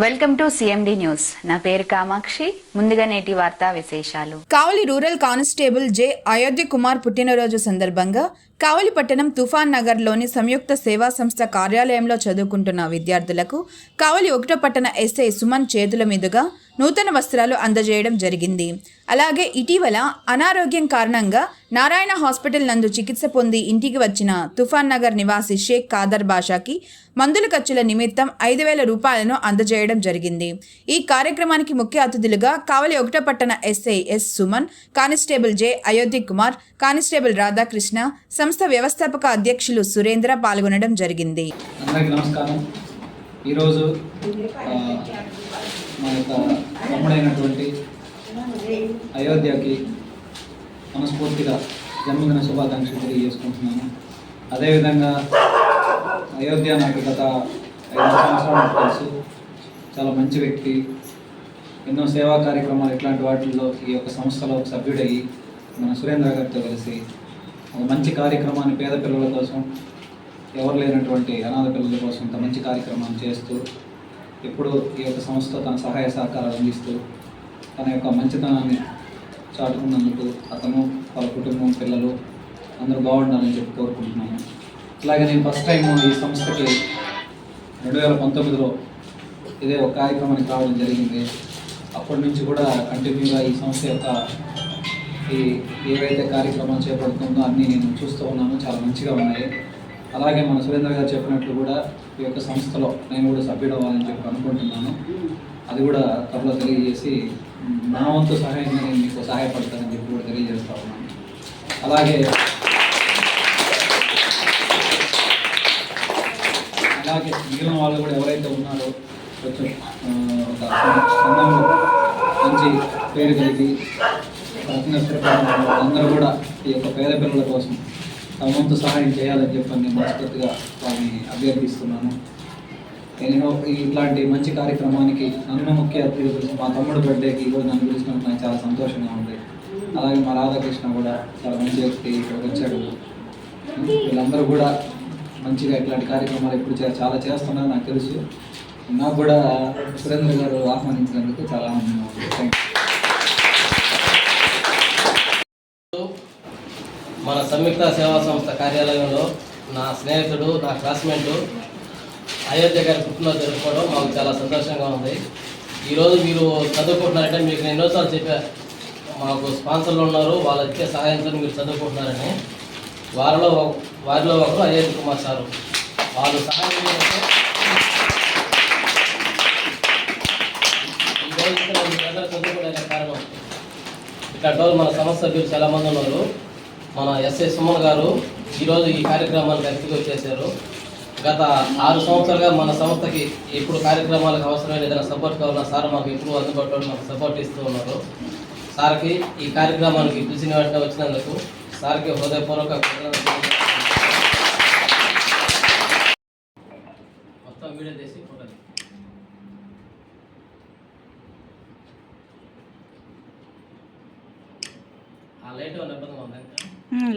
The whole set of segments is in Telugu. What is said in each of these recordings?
వెల్కమ్ టు సిఎండి న్యూస్ నా పేరు కామాక్షి. ముందుగా నేటి వార్తా విశేషాలు. Kavali rural constable J Ayodhya Kumar పుట్టినరోజు సందర్భంగా కావలి పట్టణం తుఫాన్ నగర్లోని సంయుక్త సేవా సంస్థ కార్యాలయంలో చదువుకుంటున్న విద్యార్థులకు కావలి ఒకటో పట్టణ ఎస్ఐ సుమన్ చేతుల మీదుగా నూతన వస్త్రాలు అందజేయడం జరిగింది. అలాగే ఇటీవల అనారోగ్యం కారణంగా నారాయణ హాస్పిటల్ నందు చికిత్స పొంది ఇంటికి వచ్చిన తుఫాన్ నగర్ నివాసి షేక్ కాదర్ బాషాకి మందుల ఖర్చుల నిమిత్తం ఐదు వేల రూపాయలను అందజేయడం జరిగింది. ఈ కార్యక్రమానికి ముఖ్య అతిథులుగా కావలి ఒకటో పట్టణ SI S Suman constable J Ayodhya Kumar constable Radhakrishna సంస్థ వ్యవస్థాపక అధ్యక్షులు సురేంద్ర పాల్గొనడం జరిగింది. అందరికీ నమస్కారం. ఈరోజు మన మా యొక్క తమ్ముడైనటువంటి అయోధ్యకి మనస్ఫూర్తిగా జన్మదిన శుభాకాంక్షలు తెలియజేసుకుంటున్నాను. అదేవిధంగా అయోధ్య నాకు గత ఐదు సంవత్సరాలు తెలుసు. చాలా మంచి వ్యక్తి. ఎన్నో సేవా కార్యక్రమాలు ఇట్లాంటి వాటిల్లో ఈ యొక్క సంస్థలో సభ్యుడయ్యి మన సురేంద్ర గారితో కలిసి ఒక మంచి కార్యక్రమాన్ని పేద పిల్లల కోసం ఎవరు లేనటువంటి అనాథ పిల్లల కోసం ఇంత మంచి కార్యక్రమాన్ని చేస్తూ ఎప్పుడు ఈ యొక్క సంస్థ తన సహాయ సహకారాలు అందిస్తూ తన యొక్క మంచితనాన్ని చాటుకున్నందుకు అతను వాళ్ళ కుటుంబం పిల్లలు అందరూ బాగుండాలని చెప్పి కోరుకుంటున్నాను. అలాగే నేను ఫస్ట్ టైం ఈ సంస్థకి రెండు వేల పంతొమ్మిదిలో ఇదే ఒక కార్యక్రమానికి రావడం జరిగింది. అప్పటి నుంచి కూడా కంటిన్యూగా ఈ సంస్థ యొక్క ఈ ఏవైతే కార్యక్రమాలు చేపడుతుందో అన్నీ నేను చూస్తూ ఉన్నాను చాలా మంచిగా ఉన్నాయి. అలాగే మన సురేంద్ర గారు చెప్పినట్లు కూడా ఈ యొక్క సంస్థలో నేను కూడా సభ్యుడు అవ్వాలని చెప్పి అనుకుంటున్నాను. అది కూడా త్వరలో తెలియజేసి నా వంతు సహాయంగా నేను మీకు సహాయపడతానని చెప్పి కూడా తెలియజేస్తా ఉన్నాను. అలాగే అలాగే మిగిలిన వాళ్ళు కూడా ఎవరైతే ఉన్నారో కొంచెం ఒక సంఘంలో మంచి పేరు కలిగి రకంగా అందరూ కూడా ఈ యొక్క పేద పిల్లల కోసం తమ వంతు సహాయం చేయాలని చెప్పి నేను మనస్ఫూర్తిగా వారిని అభ్యర్థిస్తున్నాను. నేను ఇట్లాంటి మంచి కార్యక్రమానికి నన్ను ముఖ్య అతిథి మా తమ్ముడు బర్త్డేకి ఈరోజు నన్ను పిలిచినందుకు నాకు చాలా సంతోషంగా ఉంది. అలాగే మా రాధాకృష్ణ కూడా చాలా మంచి వ్యక్తి ఇక్కడికి వచ్చాడు. వీళ్ళందరూ కూడా మంచిగా ఇట్లాంటి కార్యక్రమాలు ఇప్పుడు చే- చాలా చేస్తున్నారు నాకు తెలుసు. నాకు కూడా సురేంద్ర గారు ఆహ్వానించినందుకు చాలా ఆనందంగా ఉంది. థ్యాంక్ మన సంయుక్త సేవా సంస్థ కార్యాలయంలో నా స్నేహితుడు నా క్లాస్మేట్ అయోధ్య గారి పుట్టినరోజు జరుపుకోవడం మాకు చాలా సంతోషంగా ఉంది. ఈరోజు మీరు చదువుకుంటున్నారంటే మీకు నేను ఎన్నోసార్లు చెప్పా మాకు స్పాన్సర్లు ఉన్నారు వాళ్ళ ఇచ్చే సహాయంతో మీరు చదువుకుంటున్నారని. వారిలో ఒక- వారిలో ఒకరు అయోధ్య కుమార్ సారు. వాళ్ళు సహాయం చేస్తే ఈ చదువుకోవడానికి కారణం. ఇక్కడ మన సంస్థ సభ్యులు చాలా మంది ఉన్నారు. మన ఎస్ఐ సుమన్ గారు ఈరోజు ఈ కార్యక్రమానికి అతిథి వచ్చేసారు గత ఆరు సంవత్సరాలుగా మన సంస్థకి ఎప్పుడు కార్యక్రమాలకు అవసరమైన ఏదైనా సపోర్ట్ కావాలన్నా సార్ మాకు ఎప్పుడు అందుబాటులో మాకు సపోర్ట్ ఇస్తూ ఉన్నారు. సార్కి ఈ కార్యక్రమానికి పిలిచిన వెంటనే వచ్చినందుకు సార్కి హృదయపూర్వక మొత్తం వీడియో చేసి ఫోటో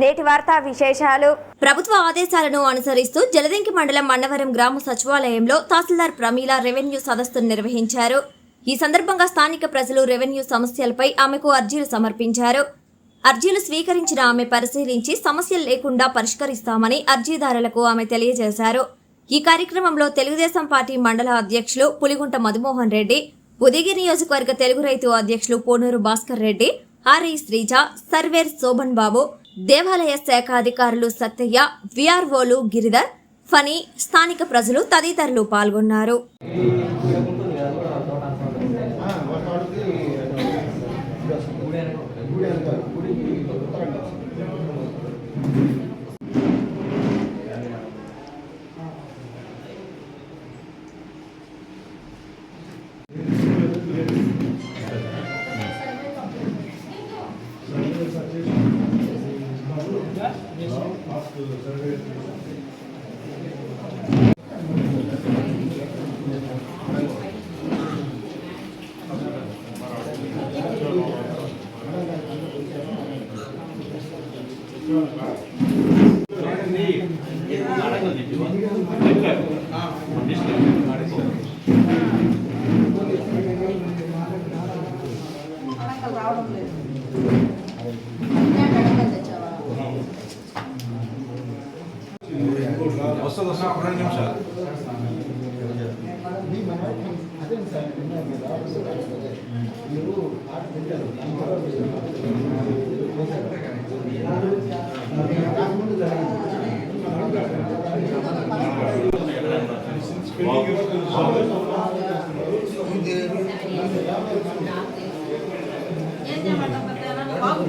నేటి వార్తా విశేషాలు. ప్రభుత్వ ఆదేశాలను అనుసరిస్తూ జలదింకి మండలం మన్నవరం గ్రామ సచివాలయంలో తహసీల్దార్ ప్రమీల రెవెన్యూ సదస్సును నిర్వహించారు. ఈ సందర్భంగా స్థానిక ప్రజలు రెవెన్యూ సమస్యలపై ఆమెకు అర్జీలు సమర్పించారు. అర్జీలు స్వీకరించిన ఆమె పరిశీలించి సమస్యలు లేకుండా పరిష్కరిస్తామని అర్జీదారులకు ఆమె తెలియజేశారు. ఈ కార్యక్రమంలో తెలుగుదేశం పార్టీ మండల అధ్యక్షులు పులిగుంట మధుమోహన్ రెడ్డి ఉదయగిరి నియోజకవర్గ తెలుగు రైతు అధ్యక్షులు పోనూరు భాస్కర్ రెడ్డి ఆర్ఐ శ్రీజ సర్వేర్ శోభన్ బాబు దేవాలయ శాఖ అధికారులు సత్తయ్య విఆర్ఓలు గిరిధర్ ఫనీ స్థానిక ప్రజలు తదితరులు పాల్గొన్నారు. అలాంటి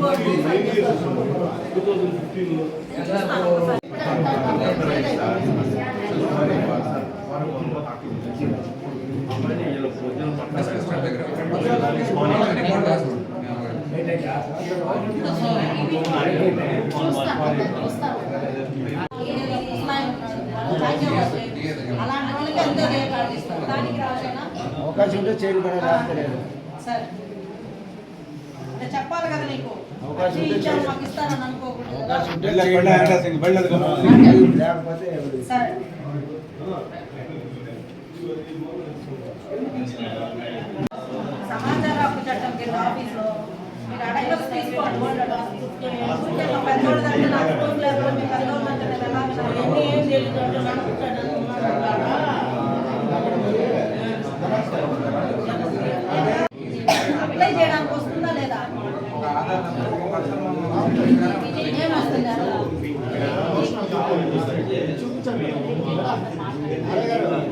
వాళ్ళకి ఎంతో రేట్ ఇస్తారు అవకాశం ఉంటే అంటే చెప్పాలి కదా నీకు. అవకాశం. మాకు ఇస్తారని అనుకోకూడదు చేయండి. లేకపోతే సరే. సమాచార హక్కు చట్టం కింద ఆఫీస్లో మీరు అడగలు అప్లై చేయడానికి వస్తుందా లేదా ఏం